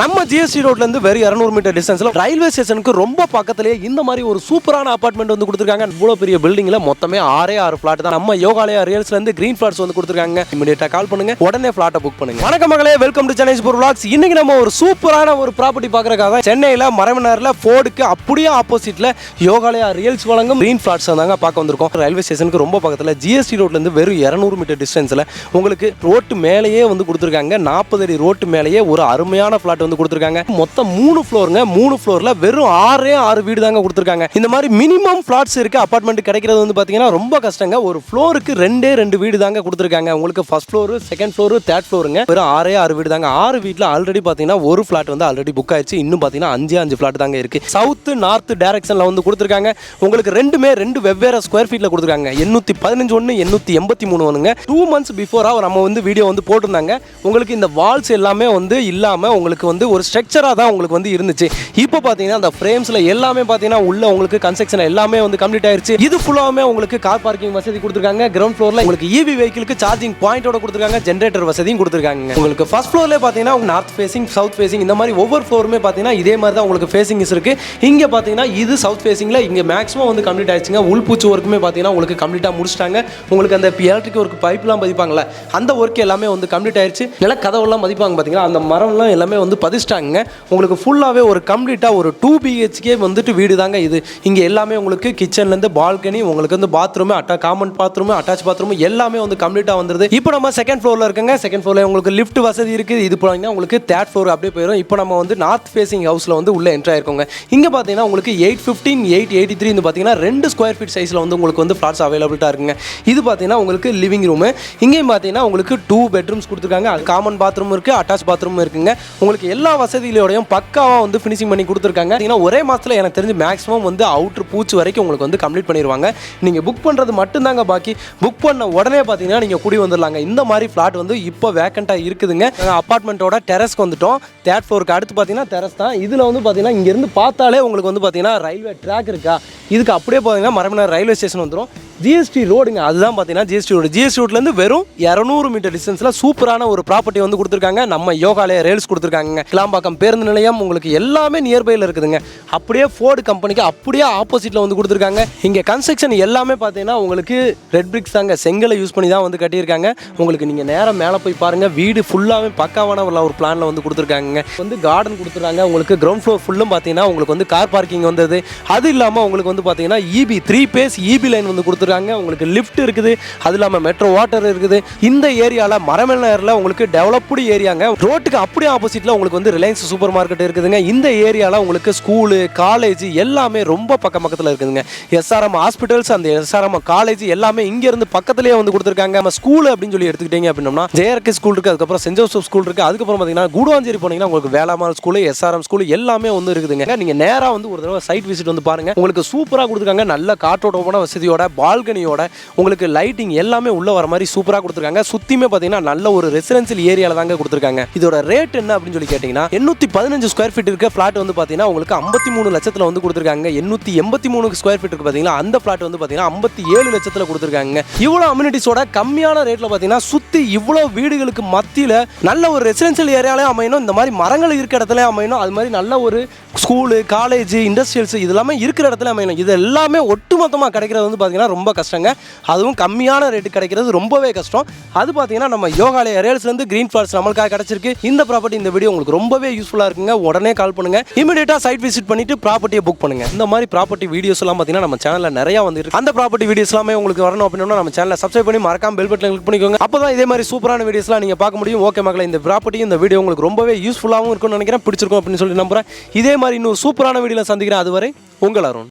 நம்ம ஜிஎஸ்டி ரோட்ல இருந்து வெறும் இரநூறு மீட்டர் டிஸ்டன்ஸ்ல ரயில்வே ஸ்டேஷனுக்கு ரொம்ப பக்கத்துலேயே இந்த மாதிரி ஒரு சூப்பரான அப்பார்ட்மெண்ட் வந்து கொடுத்துருக்காங்க. இவ்வளவு பெரிய பில்டிங்ல மொத்தமே ஆறே ஆறு பிளாட் தான். நம்ம யோகாலயா ரியல்ஸ்ல இருந்து கிரீன் ஃபிளாட்ஸ் வந்து கொடுத்துருக்காங்க. இமீடியட்டா கால் பண்ணுங்க. உடனே ஃப்ளாட்டை புக் பண்ணுங்க. வணக்கம் மகளே welcome to Chennai super vlogs. இன்னைக்கு நம்ம ஒரு சூப்பரான ஒரு ப்ராப்பர்ட்டி பார்க்குறக்காக சென்னையில மரமனர்ல ஃபோர்டுக்கு அப்படியே ஆப்போசிட்ல யோகாலயா ரியல்ஸ் வழங்கும் கிரீன் ஃபிளாட்ஸ் தாங்க பார்க்க வந்திருக்கோம். ரயில்வே ஸ்டேஷனுக்கு ரொம்ப பக்கத்துல ஜிஎஸ்டி ரோட்ல இருந்து வெறும் இரநூறு மீட்டர் டிஸ்டன்ஸ்ல உங்களுக்கு ரோட்டு மேலேயே வந்து கொடுத்துருக்காங்க. நாற்பது அடி ரோட்டு மேலேயே ஒரு அருமையான பிளாட் வந்து கொடுத்துருக்காங்க. மொத்தம் மூணு ஃப்ளோருங்க மூணு ஃப்ளோரில் வெறும் ஆறே ஆறு வீடு தாங்க கொடுத்துருக்காங்க. இந்த மாதிரி மினிமம் ஃப்ளாட்ஸ் இருக்குது அப்பார்ட்மெண்ட் கிடைக்கிறது வந்து பார்த்தீங்கன்னா ரொம்ப கஷ்டங்க. ஒரு ஃப்ளோருக்கு ரெண்டே ரெண்டு வீடு தாங்க கொடுத்துருக்காங்க. உங்களுக்கு first floor second floor third ஃப்ளோருங்க வெறும் ஆறே ஆறு வீடு தாங்க. ஆறு வீட்டில் ஆல்ரெடி பார்த்தீங்கன்னா ஒரு ஃப்ளாட் வந்து ஆல்ரெடி புக் ஆயிடுச்சு. இன்னும் பார்த்தீங்கன்னா அஞ்சு அஞ்சு ஃபிளாட் தாங்க இருக்கு. சவுத்து நார்த் டேரக்ஷனில் வந்து கொடுத்துருக்காங்க. உங்களுக்கு ரெண்டுமே ரெண்டு வெவ்வேறு ஸ்கொயர் ஃபீட்டில் கொடுத்துருக்காங்க. எண்ணூற்றி பதினஞ்சு ஒன்று எண்ணூற்றி எண்பத்தி மூணு ஒன்றுங்க டூ மந்த்ஸ் பிஃபோராக நம்ம வந்து வீடியோ வந்து போட்டிருந்தாங்க. உங்களுக்கு இந்த வால்ஸ் எல்லாமே வந்து இல்லாமல் உங்களுக்கு வந்து வந்து ஒரு ஸ்ட்ரக்சராக தான் உங்களுக்கு வந்து இருந்துச்சு. இப்போ பார்த்தீங்கன்னா அந்த ஃப்ரேம்ஸில் எல்லாமே பார்த்தீங்கன்னா உள்ள உங்களுக்கு கன்ஸ்ட்ரக்ஷன் எல்லாமே வந்து கம்ப்ளீட் ஆயிருச்சு. இது ஃபுல்லாகவே உங்களுக்கு கார் பார்க்கிங் வசதி கொடுத்துருக்காங்க. கிரவுண்ட் ஃப்ளோரில் உங்களுக்கு இவி வெஹிக்கிளுக்கு சார்ஜிங் பாயிண்டோட கொடுத்துருக்காங்க. ஜென்ரேட்டர் வசதியும் கொடுத்துருக்காங்க. உங்களுக்கு ஃபர்ஸ்ட் ஃப்ளோர்லேயே பார்த்தீங்கன்னா நார்த் ஃபேசிங் சவுத் ஃபேசிங் இந்த மாதிரி ஒவ்வொரு ஃப்ளோருமே பார்த்தீங்கன்னா இதே மாதிரி தான் உங்களுக்கு ஃபேசிங்ஸ் இருக்குது இங்கே பார்த்தீங்கன்னா இது சவுத் ஃபேசிங்கில் இங்கே மேக்ஸிமம் வந்து கம்ப்ளீட் ஆயிடுச்சுங்க உள்பூச்சி ஒர்க்குமே பார்த்தீங்கன்னா உங்களுக்கு கம்ப்ளீட்டாக முடிச்சிட்டாங்க. உங்களுக்கு அந்த எலக்ட்ரிக் ஒர்க் பைப்லாம் பதிப்பாங்களே அந்த ஒர்க் எல்லாமே வந்து கம்ப்ளீட் ஆயிடுச்சு நல்ல கதவுலாம் மதிப்பாங்க பார்த்தீங்களா அந்த மரம்லாம் எல்லாமே வந்து பதிச்சிட்டாங்க உங்களுக்கு ஃபுல்லாகவே ஒரு கம்ப்ளீட்டாக ஒரு டூ பிஹெச்கே வந்துட்டு வீடு தாங்க இது. இங்கே எல்லாமே உங்களுக்கு கிச்சன்லேருந்து பால்கனி உங்களுக்கு வந்து பாத்ரூமு அட்டா காமன் பாத்ரூமு அட்டாச் பாத்ரூம் எல்லாமே வந்து கம்ப்ளீட்டாக வந்துருது. இப்போ நம்ம செகண்ட் ஃப்ளோரில் இருக்குங்க. செகண்ட் ஃப்ளோரில் உங்களுக்கு லிஃப்ட் வசதி இருக்குது. இது போனீங்கன்னா உங்களுக்கு தேர்ட் ஃப்ளோர் அப்படியே போயிடும் இப்போ நம்ம வந்து நார்த் ஃபேசிங் ஹவுஸில் வந்து உள்ளே என்ட்ரு ஆயிருக்கோங்க. இங்கே பார்த்தீங்கன்னா உங்களுக்கு eight fifteen eight eighty three பார்த்தீங்கன்னா ரெண்டு ஸ்கொயர் ஃபீட் சைஸில் வந்து உங்களுக்கு வந்து ஃப்ளாட்ஸ் அவைலபிளாக இருக்குங்க. இது பார்த்தீங்கன்னா உங்களுக்கு லிவிங் ரூமு இங்கேயும் பார்த்தீங்கன்னா உங்களுக்கு டூ பெட்ரூம்ஸ் கொடுத்துருக்காங்க. காமன் பாத்ரூம் இருக்குது அட்டாச் பாத்ரூம் இருக்குங்க. உங்களுக்கு எல்லா வசதிகளோடையும் பக்காவாக வந்து ஃபினிஷிங் பண்ணி கொடுத்துருக்காங்க. பார்த்தீங்கன்னா ஒரே மாதத்தில் எனக்கு தெரிஞ்சு மேக்ஸிமம் வந்து அவுட்ரு பூச்சி வரைக்கும் உங்களுக்கு வந்து கம்ப்ளீட் பண்ணிடுவாங்க நீங்கள் புக் பண்ணுறது மட்டும்தாங்க பாக்கி. புக் பண்ண உடனே பார்த்தீங்கன்னா நீங்கள் குடி வந்துடலாங்க இந்த மாதிரி ஃப்ளாட் வந்து இப்போ வேக்கண்ட்டாக இருக்குதுங்க. அப்பார்ட்மெண்ட்டோட டெரஸ்க்கு வந்துட்டோம். தேர்ட் ஃப்ளோருக்கு அடுத்து பார்த்தீங்கன்னா டெரஸ் தான். இதில் வந்து பார்த்தீங்கன்னா இங்கேருந்து பார்த்தாலே உங்களுக்கு வந்து பார்த்தீங்கன்னா ரயில்வே ட்ராக் இருக்கா? இதுக்கு அப்படியே பார்த்தீங்கன்னா மரமனர் ரயில்வே ஸ்டேஷன் வந்துடும் ஜிஎஸ்டி ரோடுங்க அதுதான் பார்த்தீங்கன்னா ஜிஎஸ்டி ரோடு ஜிஎஸ்டி ரோட்லேருந்து வெறும் இரநூறு மீட்டர் டிஸ்டன்ஸில் சூப்பரான ஒரு ப்ராப்பர்ட்டி வந்து கொடுத்துருக்காங்க. நம்ம யோகாலய ரேல்ஸ் கொடுத்துருக்காங்க கிளாம்பாக்கம் பேருந்து நிலையம் உங்களுக்கு எல்லாமே நியர்பையில் இருக்குதுங்க. அப்படியே ஃபோர்டு கம்பெனிக்கு அப்படியே ஆப்போசிட்டில் வந்து கொடுத்துருக்காங்க. இங்கே கன்ஸ்ட்ரக்ஷன் எல்லாமே பார்த்தீங்கன்னா உங்களுக்கு ரெட் பிரிக்ஸ் தாங்க. செங்கலை யூஸ் பண்ணி தான் வந்து கட்டியிருக்காங்க. உங்களுக்கு நீங்கள் நேரம் மேலே போய் பாருங்கள் வீடு ஃபுல்லாகவே பக்காவான ஒரு ஒரு பிளானில் வந்து கொடுத்துருக்காங்க வந்து கார்டன் கொடுத்துருக்காங்க. உங்களுக்கு கிரவுண்ட் ஃப்ளோர் ஃபுல்லும் பார்த்தீங்கன்னா உங்களுக்கு வந்து கார் பார்க்கிங் வந்தது. அது இல்லாமல் உங்களுக்கு வந்து பார்த்தீங்கன்னா EB three phase EB line வந்து கொடுத்துருக்காங்க. உங்களுக்கு லிஃப்ட் இருக்குது. அது இல்லாமல் மெட்ரோ வாட்டர் இருக்குது. இந்த ஏரியாவில் மரமநகரில் உங்களுக்கு டெவலப்டு ஏரியாங்க. ரோட்டுக்கு அப்படியே ஆப்போசிட்டில் உங்களுக்கு வந்து ரிலையன்ஸ் சூப்பர் மார்க்கெட் இருக்குதுங்க. இந்த ஏரியாவில் உங்களுக்கு ஸ்கூலு காலேஜ் எல்லாமே ரொம்ப பக்கம் பக்கத்தில் இருக்குதுங்க. எஸ்ஆர்எம் ஹாஸ்பிட்டல்ஸ் அந்த எஸ்ஆர்எம் காலேஜ் எல்லாமே இங்கேருந்து பக்கத்துலேயே வந்து கொடுத்துருக்காங்க. நம்ம ஸ்கூல் அப்படின்னு சொல்லி எடுத்துக்கிட்டீங்க அப்படின்னா ஜேஆர்கே ஸ்கூல் இருக்குது அதுக்கப்புறம் சென்ட் ஜோசப் ஸ்கூல் இருக்குது அதுக்கப்புறம் பார்த்தீங்கன்னா கூடுவாஞ்சேரி போனீங்கன்னா உங்களுக்கு வேளாமல் ஸ்கூலு எஸ்ஆர்எம் ஸ்கூல் எல்லாமே வந்து இருக்குதுங்க. நீங்கள் நேராக வந்து ஒரு தடவை சைட் விசிட் வந்து பாருங்கள் உங்களுக்கு சூப்பராக கொடுத்துருக்காங்க. நல்ல காற்றோட்டமான வசதியோட பால்கனியோட உங்களுக்கு லைட்டிங் எல்லாமே உள்ளே வர மாதிரி சூப்பராக கொடுத்துருக்காங்க. சுற்றியுமே பார்த்தீங்கன்னா நல்ல ஒரு ரெசிடென்சியல் ஏரியாவில் தாங்க கொடுத்துருக்காங்க. இதோட ரேட் என்ன அப்படின்னு சொல்லி கேட்டிங்கன்னா எண்ணூற்றி பதினஞ்சு ஸ்கொயர் ஃபீட் இருக்க ஃப்ளாட் வந்து பார்த்தீங்கன்னா உங்களுக்கு ஐம்பத்தி மூணு லட்சத்தில் வந்து கொடுத்துருக்காங்க. எண்ணூற்றி எண்பத்தி மூணு ஸ்கொயர் ஃபீட் இருக்கு பார்த்தீங்கன்னா அந்த ஃப்ளாட் வந்து பார்த்தீங்கன்னா ஐம்பத்தி ஏழு லட்சத்தில் கொடுத்துருக்காங்க. இவ்வளோ அம்யூனிட்டிஸோட கம்மியான ரேட்டில் பார்த்தீங்கன்னா சுற்றி இவ்வளோ வீடுகளுக்கு மத்தியில் நல்ல ஒரு ரெசிடென்சியல் ஏரியாலே அமையணும். இந்த மாதிரி மரங்கள் இருக்க இடத்துல அமையணும். அது மாதிரி நல்ல ஒரு ஸ்கூலு காலேஜ் இண்டஸ்ட்ரியல்ஸ் இது எல்லாமே இருக்கிற இடத்துல அமையணும். இது எல்லாமே ஒட்டுமொத்தமாக கிடைக்கிறது வந்து பார்த்தீங்கன்னா ரொம்ப ரொம்ப கஷ்டங்க. அதுவும் கம்மியான ரேட்டு கிடைக்கிறது ரொம்பவே கஷ்டம். அது பார்த்தீங்கன்னா நம்ம யோகாலய ரேல்ஸ்லேருந்து க்ரீன் ஃபால்ஸ் நம்மளுக்காக கிடைச்சிருக்கு. இந்த ப்ராப்பர்ட்டி இந்த வீடியோ உங்களுக்கு ரொம்பவே யூஸ்ஃபுல்லாக இருக்குங்க. உடனே கால் பண்ணுங்க. இமீடியட்டாக சைட் விசிட் பண்ணிட்டு ப்ராப்பர்ட்டியை புக் பண்ணுங்க. இந்த மாதிரி ப்ராப்பர்ட்டி வீடியோஸ்லாம் பார்த்தீங்கன்னா நம்ம சேனலில் நிறையா வந்துருக்கு. அந்த ப்ராப்பர்ட்டி வீடியோஸ் எல்லாமே உங்களுக்கு வரணும் அப்படின்னா நம்ம சேனலை சப்ஸ்கிரைப் பண்ணி மறக்காம பெல் பட்டன் கிளிக் பண்ணிக்கோங்க. அப்போ தான் இதே மாதிரி சூப்பரான வீடியோஸ்லாம் நீங்கள் பார்க்க முடியும். ஓகே மக்களை இந்த ப்ராப்பர்ட்டி இந்த வீடியோ உங்களுக்கு ரொம்பவே யூஸ்ஃபுல்லாகவும் இருக்கும்னு நினைக்கிறேன். பிடிச்சிருக்கும் அப்படின்னு சொல்லி நம்புறேன். இதே மாதிரி இன்னும் சூப்பரான வீடியோவில் சந்திக்கிறேன். அதுவரை உங்கள் அருண்.